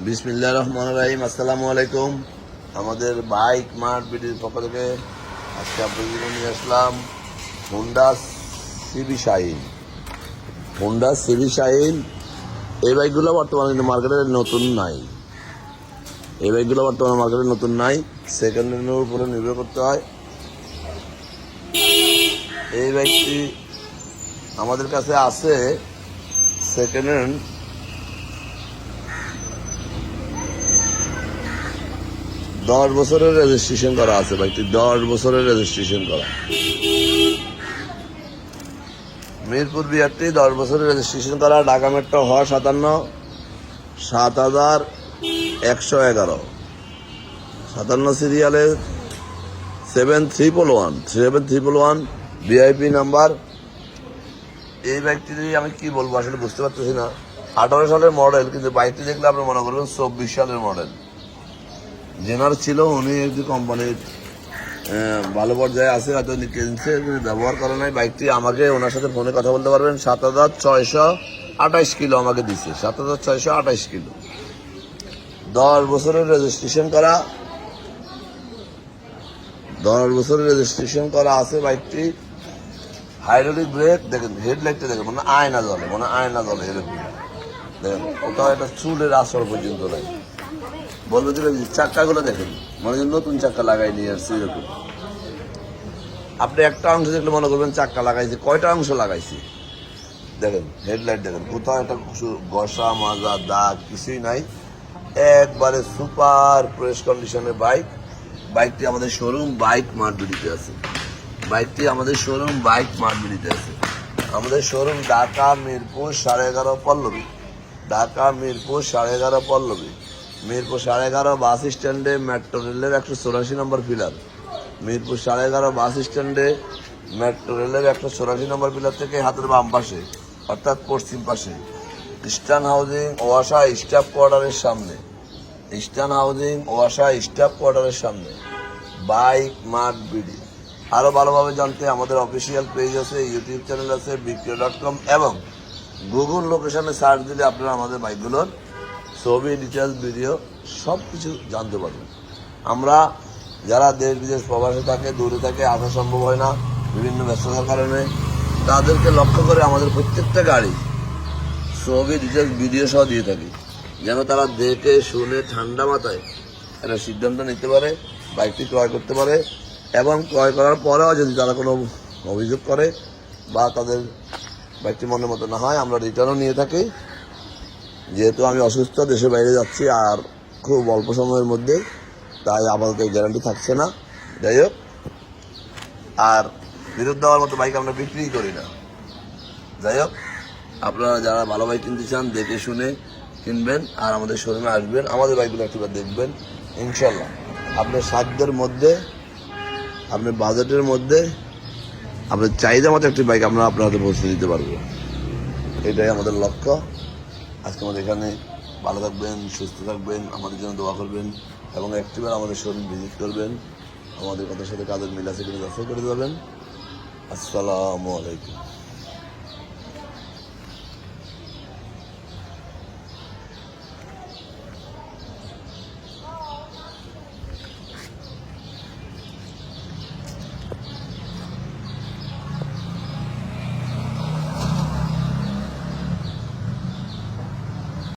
বিসমিল্লাহ রহমান রাহিম, আসসালামু আলাইকুম। আমাদের বাইক মাঠ বিডির পক্ষ থেকে আজকে আপনাদের নিয়ে আসলাম Honda CB Shine Honda CB Shine এই বাইকগুলো বর্তমানে মার্কেটে নতুন নাই। এই বাইকগুলো বর্তমানে মার্কেটে নতুন নাই। সেকেন্ড হ্যান্ডের উপরে নির্ভর করতে হয়। এই বাইকটি আমাদের কাছে আছে সেকেন্ড হ্যান্ড দশ বছরের রেজিস্ট্রেশন করা আছে বাইকটি দশ বছরের রেজিস্ট্রেশন করা। মিরপুর বিহারটি দশ বছরের রেজিস্ট্রেশন করা, ঢাকা মেট্রো হ সাতান্ন, সাত হাজার একশো এগারো। সাতান্ন সিরিয়ালে seven triple one seven triple one VIP number এই বাইকটি আমি কি বলব আসলে বুঝতে পারতেছি না। আঠারো সালের মডেল কিন্তু বাইকটি দেখলে আপনি মনে করবেন চব্বিশ সালের মডেল জেনার ছিল, উনি একটি কোম্পানির ভালো পর্যায়ে আছে, হয়তো কিনছে ব্যবহার করে নাই। বাইকটি আমাকে ওনার সাথে ফোনে কথা বলতে পারবেন। সাত হাজার ছয়শো আঠাইশ কিলো আমাকে দিচ্ছে সাত হাজার ছয়শো আঠাইশ কিলো। দশ বছরের রেজিস্ট্রেশন করা, দশ বছরের রেজিস্ট্রেশন করা আছে বাইকটি। হাইড্রোলিক ব্রেক দেখেন হেডলাইটটা দেখেন মানে আয়না জলে মানে আয়না জলে এরকম। দেখেন কোথাও একটা চুলের আসর পর্যন্ত নাই। বলব যে চাক্কাগুলো দেখেন। মনে হয় নতুন চাক্কা লাগাই নিয়ে আসছে এরকম। আপনি একটা অংশ দেখলে মনে করবেন চাক্কা লাগাইছে, কয়টা অংশ লাগাইছি? দেখেন, হেডলাইট দেখেন, কোথাও একটা ঘষা, মাজা, দাগ, কিছুই নাই। একবারে সুপার ফ্রেশ কন্ডিশনের বাইক। বাইকটি আমাদের শোরুম, বাইক মার্কেটিতে আছে। বাইকটি আমাদের শোরুম, বাইক মার্কেটিতে আছে। আমাদের শোরুম ঢাকা, মিরপুর, সাড়ে এগারো, পল্লবী। ঢাকা, মিরপুর, সাড়ে এগারো, পল্লবী। মিরপুর সাড়ে এগারো বাস স্ট্যান্ডে মেট্রো রেলের একশো চৌরাশি নম্বর পিলার মিরপুর সাড়ে এগারো বাস স্ট্যান্ডে মেট্রো রেলের একশো চৌরাশি নম্বর পিলার থেকে হাতের বাম পাশে, অর্থাৎ পশ্চিম পাশে। ইস্টার্ন হাউজিং ওয়াসা স্টাফ কোয়ার্টারের সামনে। ইস্টার্ন হাউজিং ওয়াসা স্টাফ কোয়ার্টারের সামনে। Bike mart BD. আরও ভালোভাবে জানতে আমাদের অফিসিয়াল পেজ আছে ইউটিউব চ্যানেল আছে বিক্রিয় ডট কম এবং গুগল লোকেশনে সার্চ দিলে আপনারা আমাদের বাইকগুলোর ছবি ডিটেলস ভিডিও সব কিছু জানতে পারবেন আমরা যারা দেশ, বিদেশ, প্রবাসে থাকে, দূরে থাকে, আসা সম্ভব হয় না, বিভিন্ন ব্যস্ততার কারণে, তাদেরকে লক্ষ্য করে আমাদের প্রত্যেকটা গাড়ি ছবি ডিটেলস ভিডিও সহ দিয়ে থাকি। যেন তারা দেখে, শুনে, ঠান্ডা মাথায় একটা সিদ্ধান্ত নিতে পারে, বাইকটি ক্রয় করতে পারে, এবং ক্রয় করার পরেও যদি তারা কোনো অভিযোগ করে বা তাদের বাইকটি মনের মতো না হয়, আমরা রিটার্নও নিয়ে থাকি। যেহেতু আমি অসুস্থ, দেশের বাইরে যাচ্ছি আর খুব অল্প সময়ের মধ্যে, তাই আপাতত গ্যারান্টি থাকছে না। যাই হোক, আর বিরোধ দেওয়ার মতো বাইক আমরা বিক্রি করি না। যাই হোক, আপনারা যারা ভালো বাইক কিনতে চান, দেখে শুনে কিনবেন আর আমাদের শোরুমে আসবেন। আমাদের বাইকগুলো একটিবার দেখবেন ইনশাল্লাহ আপনার সাধ্যের মধ্যে, আপনার বাজেটের মধ্যে, আপনার চাহিদা মতো একটি বাইক আমরা আপনার হাতে পৌঁছে দিতে পারব। এটাই আমাদের লক্ষ্য। আজকে আমাদের এখানে ভালো থাকবেন, সুস্থ থাকবেন, আমাদের জন্য দোয়া করবেন এবং একটিবার আমাদের শরীর ভিজিট করবেন। আমাদের কথার সাথে কাজের মিল আছে কিনা যাচাই করে যাবেন। আসসালামু আলাইকুম।